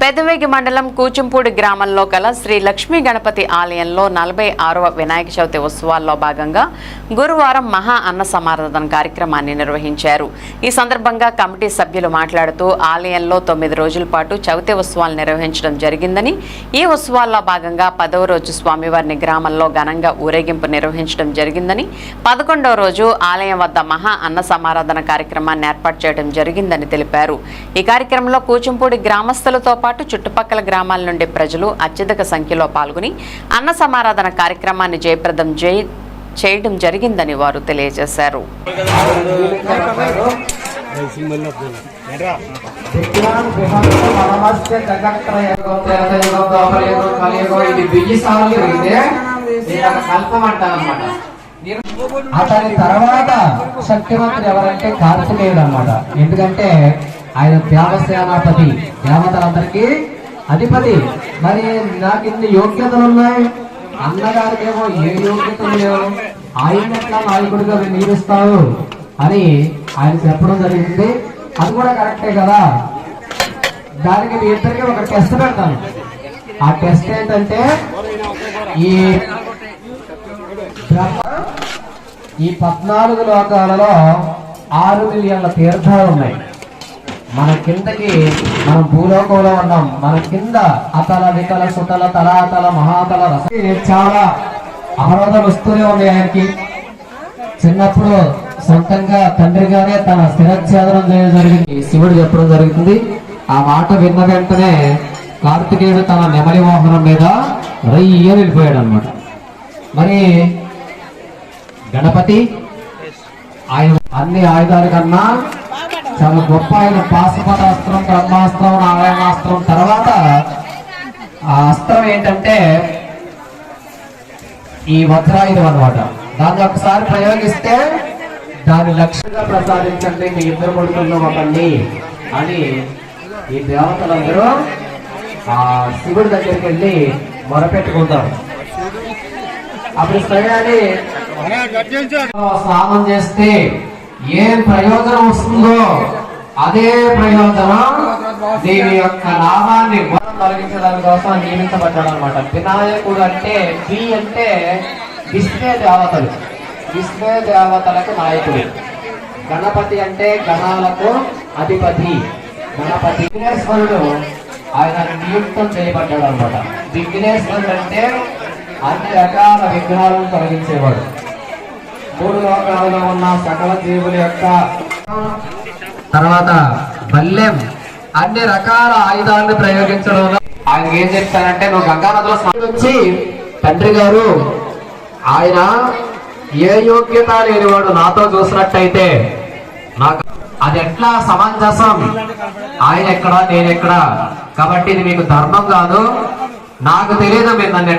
పెదవేగి మండలం కూచింపూడి గ్రామంలో గల శ్రీ లక్ష్మీ గణపతి ఆలయంలో నలభై ఆరవ వినాయక చవితి ఉత్సవాల్లో భాగంగా గురువారం మహా అన్న సమారాధన కార్యక్రమాన్ని నిర్వహించారు. ఈ సందర్భంగా కమిటీ సభ్యులు మాట్లాడుతూ ఆలయంలో తొమ్మిది రోజుల పాటు చవితి ఉత్సవాలు నిర్వహించడం జరిగిందని ఈ ఉత్సవాల్లో భాగంగా పదవ రోజు స్వామివారిని గ్రామంలో ఘనంగా ఊరేగింపు నిర్వహించడం జరిగిందని పదకొండవ రోజు ఆలయం వద్ద మహా అన్న సమారాధన కార్యక్రమాన్ని ఏర్పాటు చేయడం జరిగిందని తెలిపారు. ఈ కార్యక్రమంలో కూచింపూడి గ్రామస్తులతో పాటు పాటు చుట్టుపక్కల గ్రామాల నుండి ప్రజలు అత్యధిక సంఖ్యలో పాల్గొని అన్న సమారాధన కార్యక్రమాన్ని జయప్రదం జయ చేయడం జరిగిందని వారు తెలియజేశారు. అతని తర్వాత శక్తివంతుడు ఎవరంటే కార్తికేయుడు అనమాట ఎందుకంటే ఆయన దేవసేనాపతి దేవతలందరికీ అధిపతి. మరి నాకు ఇన్ని యోగ్యతలు ఉన్నాయి? అన్నగారికి ఏమో ఏ యోగ్యతలు లేవు? ఆయన ఎట్లా నాయకుడిగా నియమిస్తావు అని ఆయన చెప్పడం జరిగింది. అది కూడా కరెక్టే కదా? దానికి మీ ఇద్దరికి ఒక టెస్ట్ పెడతాను. ఆ టెస్ట్ ఏంటంటే ఈ ఈ పద్నాలుగు లోకాలలో ఆరు మిలియన్ల తీర్థాలు ఉన్నాయి. మన కిందకి మనం భూలోకంలో ఉన్నాం. మన కింద అతల వికల సుతల తలాతల మహాతల రస చాలా అవరోధాలు వస్తూనే ఉన్నాయి ఆయనకి. చిన్నప్పుడు సొంతంగా తండ్రిగానే తన స్థిరఛేదనం చేయడం జరిగింది. శివుడు చెప్పడం జరుగుతుంది. ఆ మాట విన్న వెంటనే కార్తికేయుడు తన నెమలి వాహనం మీద రయ్య వెళ్ళిపోయాడు అనమాట మరి గణపతి ఆయన అన్ని ఆయుధాల కన్నా చాలా గొప్ప ఆయన పాశుపతాస్త్రం బ్రహ్మాస్త్రం నారాయణాస్త్రం. తర్వాత ఆ అస్త్రం ఏంటంటే ఈ వజ్రాయుధం అన్నమాట. దాన్ని ఒకసారి ప్రయోగిస్తే దాని లక్ష్యంగా ప్రసాదించండి మీ ఇద్దరు కొడుకుల్లో ఒకరిని అని ఈ దేవతలందరూ ఆ శివుడి దగ్గరికి వెళ్ళి మొరపెట్టుకుంటారు. అప్పుడు స్వయాన్ని స్నానం చేస్తే ఏం ప్రయోజనం వస్తుందో అదే ప్రయోజనం దీని యొక్క లాభాన్ని మనం తొలగించడానికి కోసం నియమించబడ్డాడు అనమాట వినాయకుడు అంటే బి అంటే విష్ణే దేవతలు. విష్ణే దేవతలకు నాయకుడు. గణపతి అంటే గణాలకు అధిపతి. గణపతి విఘ్నేశ్వరుడు ఆయన నియుక్తం చేయబడ్డాడు అనమాట విఘ్నేశ్వరుడు అంటే అన్ని రకాల విగ్రహాలను తొలగించేవాడు. మూడు లోకాలలో ఉన్న సకల జీవుల యొక్క తర్వాత బల్లెం అన్ని రకాల ఆయుధాలను ప్రయోగించడంలో ఆయన ఏం చెప్తారంటే నువ్వు గంగానదిలో వచ్చి తండ్రి గారు ఆయన ఏ యోగ్యత లేనివాడు నాతో చూసినట్టయితే నాకు అది ఎట్లా సమంజసం? ఆయన ఎక్కడ నేను ఎక్కడ? కాబట్టి ఇది మీకు ధర్మం కాదు. నాకు తెలియదు మీరు నన్ను